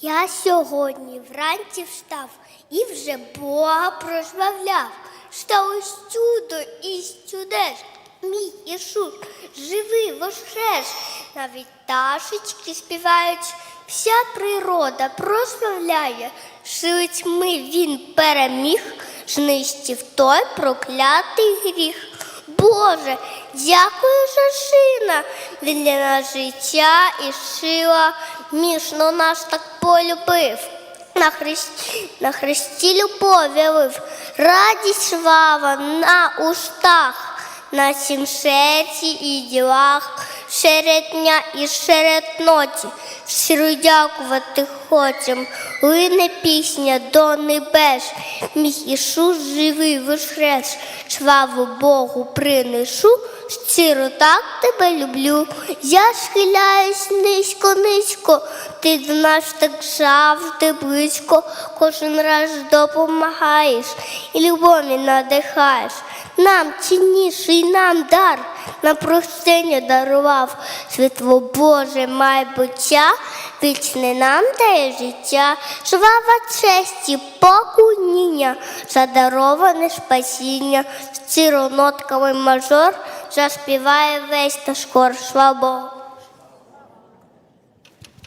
Я сьогодні вранці встав і вже Бога прославляв. Сталось чудо із чудес. Мій Ісус живий воскрес. Навіть пташечки співають, вся природа прославляє. Сили тьми він переміг, знищив той проклятий гріх. Боже, дякую він для життя і шила мішно нас так полюбив. На хресті, на хресті любов явив, радість швава на устах, на сім серці і ділах, серед дня і серед ночі. Щиро дякувати хочем, лине пісня до небес. Мій Ісус живий воскрес, славу Богу принесу, щиро так тебе люблю. Я схиляюсь низько, низько, ти до нас так завжди близько, кожен раз допомагаєш і любові надихаєш. Нам цінніший нам дар на прощення дарував світло Боже майбуття, вічне нам дає життя, слава честі, покуніння, задароване спасіння, щиро нотками мажор заспіває весь наш хор, слава Богу.